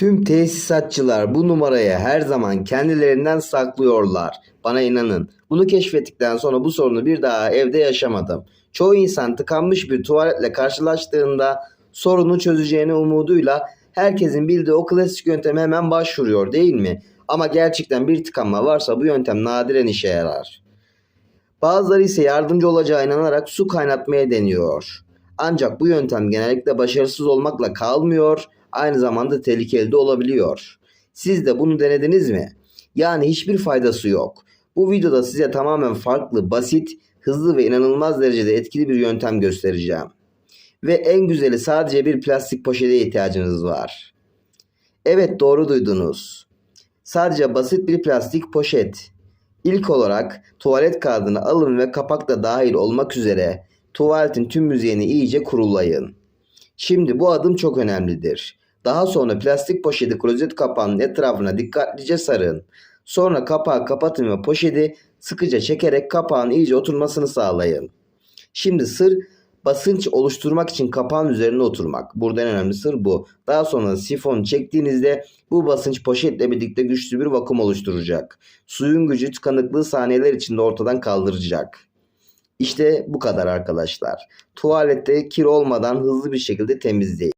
Tüm tesisatçılar bu numarayı her zaman kendilerinden saklıyorlar. Bana inanın. Bunu keşfettikten sonra bu sorunu bir daha evde yaşamadım. Çoğu insan tıkanmış bir tuvaletle karşılaştığında sorunu çözeceğini umuduyla herkesin bildiği o klasik yönteme hemen başvuruyor değil mi? Ama gerçekten bir tıkanma varsa bu yöntem nadiren işe yarar. Bazıları ise yardımcı olacağı inanarak su kaynatmaya deniyor. Ancak bu yöntem genellikle başarısız olmakla kalmıyor, aynı zamanda tehlikeli de olabiliyor. Siz de bunu denediniz mi? Yani hiçbir faydası yok. Bu videoda size tamamen farklı, basit, hızlı ve inanılmaz derecede etkili bir yöntem göstereceğim. Ve en güzeli sadece bir plastik poşete ihtiyacınız var. Evet doğru duydunuz. Sadece basit bir plastik poşet. İlk olarak tuvalet kağıdını alın ve kapak da dahil olmak üzere tuvaletin tüm yüzeyini iyice kurulayın. Şimdi bu adım çok önemlidir. Daha sonra plastik poşeti klozet kapağının etrafına dikkatlice sarın. Sonra kapağı kapatın ve poşeti sıkıca çekerek kapağın iyice oturmasını sağlayın. Şimdi sır basınç oluşturmak için kapağın üzerine oturmak. Burada en önemli sır bu. Daha sonra sifonu çektiğinizde bu basınç poşetle birlikte güçlü bir vakum oluşturacak. Suyun gücü tıkanıklığı saniyeler içinde ortadan kaldıracak. İşte bu kadar arkadaşlar. Tuvalette kir olmadan hızlı bir şekilde temizleyin.